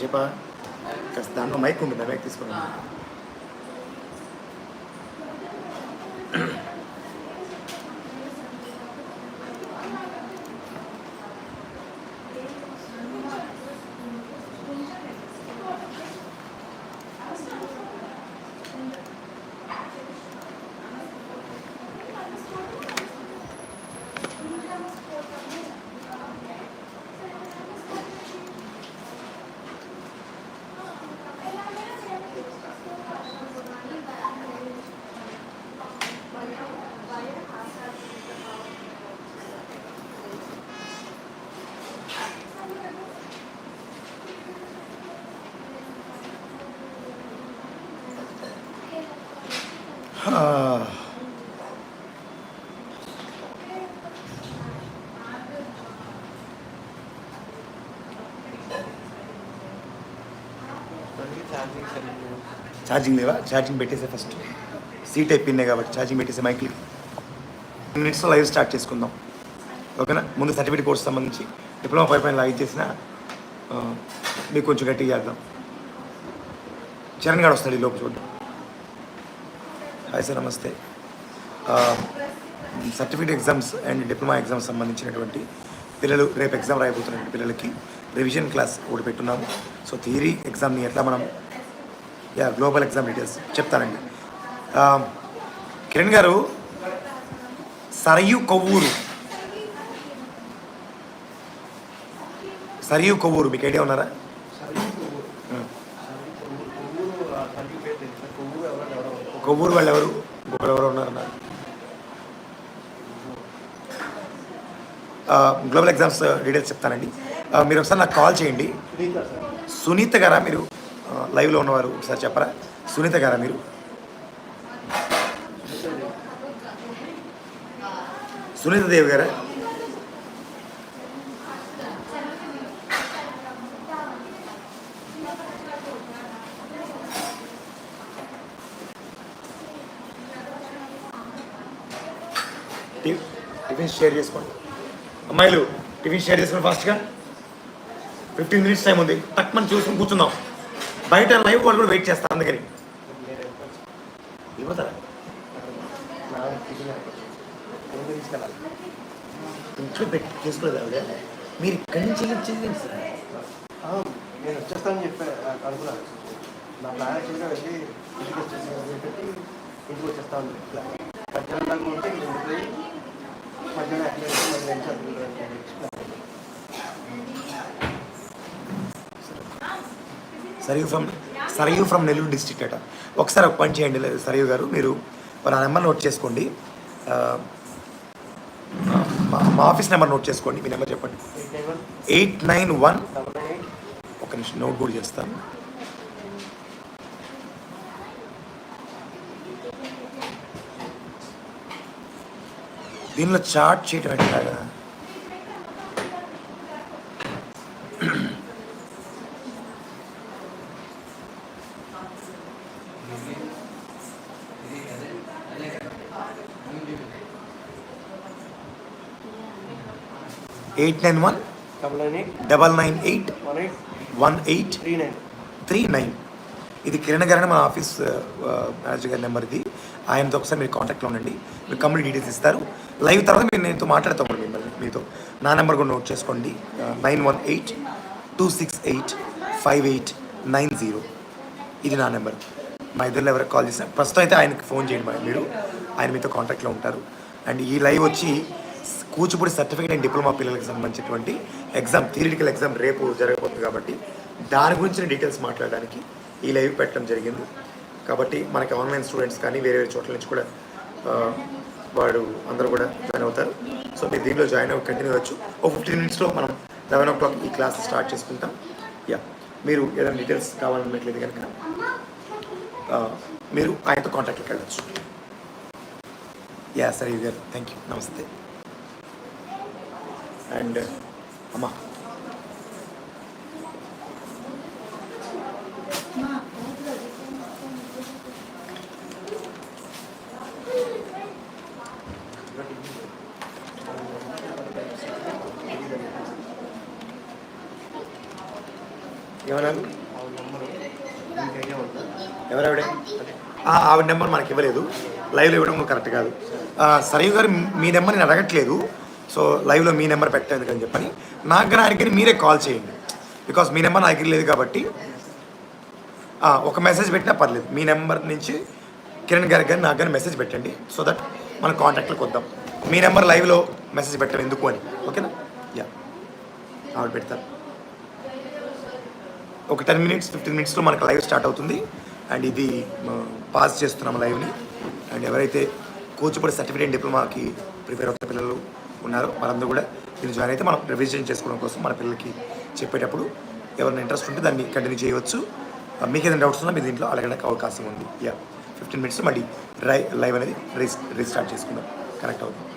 కాసేపా కాస్త దాంట్లో మైక్ ఉంటుంది మైక్ తీసుకున్నాను ఛార్జింగ్ లేవా? ఛార్జింగ్ పెట్టేసే ఫస్ట్ సీట్ అయిపోయినాయి కాబట్టి ఛార్జింగ్ పెట్టేసే మైక్లు మినిట్స్లో లైవ్ స్టార్ట్ చేసుకుందాం. ఓకేనా ముందు సర్టిఫికేట్ కోర్స్ సంబంధించి డిప్లొమా పై పైన లైవ్ చేసిన మీకు కొంచెం గట్టిగా చేద్దాం. చరణ్ గారు వస్తాడు ఈ లోపు చూడండి హాయ్ సార్ నమస్తే. Certificate exams and diploma exams సంబంధించినటువంటి పిల్లలు రేపు ఎగ్జామ్ రాయబోతున్నటువంటి పిల్లలకి. రివిజన్ క్లాస్ ఒకటి పెట్టున్నాము. సో థియరీ ఎగ్జామ్ని ఎట్లా మనం యా గ్లోబల్ ఎగ్జామ్ డీటెయిల్స్ చెప్తానండి. ఆ, కిరణ్ గారు సరయు కొవ్వూరు. సరియు కొవ్వూరు మీకు ఐడియా ఉన్నారా? కొవ్వూరు వాళ్ళు ఎవరు ఇంకొకరు ఎవరు ఉన్నారన్నారు గ్లోబల్ ఎగ్జామ్స్ డీటెయిల్స్ చెప్తానండి. మీరు ఒకసారి నాకు కాల్ చేయండి. సునీత గారా మీరు? లైవ్లో ఉన్నవారు ఒకసారి చెప్పరా? సునీత గారా మీరు? సునీత దేవి గారా? టిఫిన్ షేర్ చేసుకోండి. అమ్మాయిలు టిఫిన్ షేర్ చేసుకోండి ఫాస్ట్గా. ఫిఫ్టీన్ మినిట్స్ టైం ఉంది. టక్ చూసుకుని కూర్చుందాం. బయట లైవ్ వాళ్ళు కూడా వెయిట్ చేస్తారు అందుకని. ఇవ్వతారా ఇంట్లో పెట్టి చేసుకోలేదు ఆవిడ. మీరు ఇక్కడి నుంచి వెళ్ళి సార్? నేను వచ్చేస్తానని చెప్పి అనుకున్నాను నా ప్లాన్ యాక్చువల్గా వెళ్ళి ఇంటికి వచ్చేసి పెట్టి ఇంటికి వచ్చేస్తాను. ఇట్లా మధ్యాహ్నం దాకా ఉంటే ఇంటికి మధ్యాహ్నం అట్లా మళ్ళీ నేను చదువుకుంటాను Sarayu from Sarayu from Nellore district అట. ఒకసారి ఒక పని చేయండి లే- సరియు గారు మీరు నా నెంబర్ నోట్ చేసుకోండి. మా మా ఆఫీస్ నెంబర్ నోట్ చేసుకోండి మీ నెంబర్ చెప్పండి. ఎయిట్ నైన్ వన్ ఒక నిమిషం నోట్ కూడా చేస్తాను. దీనిలో చార్ట్ చేయటం ఎట్లాగా? Eight nine one double nine eight double nine eight one eight three nine three nine ఇది కిరణ్ గారని మన ఆఫీస్ మేనేజర్ గారి నెంబర్ ఇది ఆయనతో ఒకసారి మీరు కాంటాక్ట్లో ఉండండి. మీకు కంప్లీట్ డీటెయిల్స్ ఇస్తారు. లైవ్ తర్వాత మీరు నేనుతో మాట్లాడతాం మిమ్మల్ని మీతో. నా నెంబర్ కూడా నోట్ చేసుకోండి. Nine one eight two six eight five eight nine zero. ఇది నా నెంబర్. మా ఇద్దరు ఎవరికి కాల్ చేసిన. ప్రస్తుతం అయితే ఆయనకి ఫోన్ చేయండి మరి మీరు. ఆయన మీతో కాంటాక్ట్లో ఉంటారు. అండ్ ఈ లైవ్ వచ్చి కూచిపూడి సర్టిఫికేట్ అండ్ డిప్లొమా పిల్లలకు సంబంధించినటువంటి ఎగ్జామ్ థియరిటికల్ ఎగ్జామ్ రేపు జరగబోతుంది కాబట్టి దాని గురించిన డీటెయిల్స్ మాట్లాడడానికి ఈ లైవ్ పెట్టడం జరిగింది. కాబట్టి మనకి ఆన్లైన్ స్టూడెంట్స్ కానీ వేరే వేరే చోట్ల నుంచి కూడా వాడు అందరూ కూడా జాయిన్ అవుతారు. సో మీరు దీనిలో జాయిన్ అవ్వ కంటిన్యూ అవ్వచ్చు. ఒక ఫిఫ్టీన్ మినిట్స్లో మనం లెవెన్ ఓ క్లాక్ ఈ క్లాస్ స్టార్ట్ చేసుకుంటాం. యా మీరు ఏదైనా డీటెయిల్స్ కావాలన్నట్లేదు కనుక మీరు ఆయనతో కాంటాక్ట్కి వెళ్ళచ్చు. యా సరే గారు థ్యాంక్ యూ నమస్తే అండ్ అమ్మా. ఏమన్నారు? ఎవరెవడే? ఆవిడ నెంబర్ మనకి ఇవ్వలేదు. లైవ్లో ఇవ్వడం కరెక్ట్ కాదు. ఆ, సరయు గారు మీ నెంబర్ నేను అడగట్లేదు. సో లైవ్లో మీ నెంబర్ పెట్టేందుకు అని చెప్పని. నాకు కానీ ఆయనకి మీరే కాల్ చేయండి. బికాస్ మీ నెంబర్ నా దగ్గర లేదు కాబట్టి. ఒక మెసేజ్ పెట్టినా పర్లేదు. మీ నెంబర్ నుంచి కిరణ్ గారికి కానీ నాకు కానీ మెసేజ్ పెట్టండి. సో దట్ మనం కాంటాక్ట్లోకి వద్దాం. మీ నెంబర్ లైవ్లో మెసేజ్ పెట్టడం ఎందుకు అని. ఓకేనా? యా. ఆవిడ పెడతారు. ఒక టెన్ మినిట్స్ ఫిఫ్టీన్ మినిట్స్లో మనకు లైవ్ స్టార్ట్ అవుతుంది. అండ్ ఇది పాస్ చేస్తున్నాం లైవ్ని. అండ్ ఎవరైతే కూచిపూడి సర్టిఫికేట్ డిప్లొమాకి ప్రిపేర్ అవుతున్న పిల్లలు ఉన్నారో వాళ్ళందరూ కూడా దీన్ని జాయిన్ అయితే మనం రివిజన్ చేసుకోవడం కోసం మన పిల్లలకి చెప్పేటప్పుడు ఎవరైనా ఇంట్రెస్ట్ ఉంటే దాన్ని కంటిన్యూ చేయవచ్చు. మీకు ఏదైనా డౌట్స్ ఉన్నా మీ దీంట్లో అడగడానికి అవకాశం ఉంది. యా ఫిఫ్టీన్ మినిట్స్ మళ్ళీ రై లైవ్ అనేది రీస్ రీస్టార్ట్ చేసుకుందాం. కరెక్ట్ అవుతుంది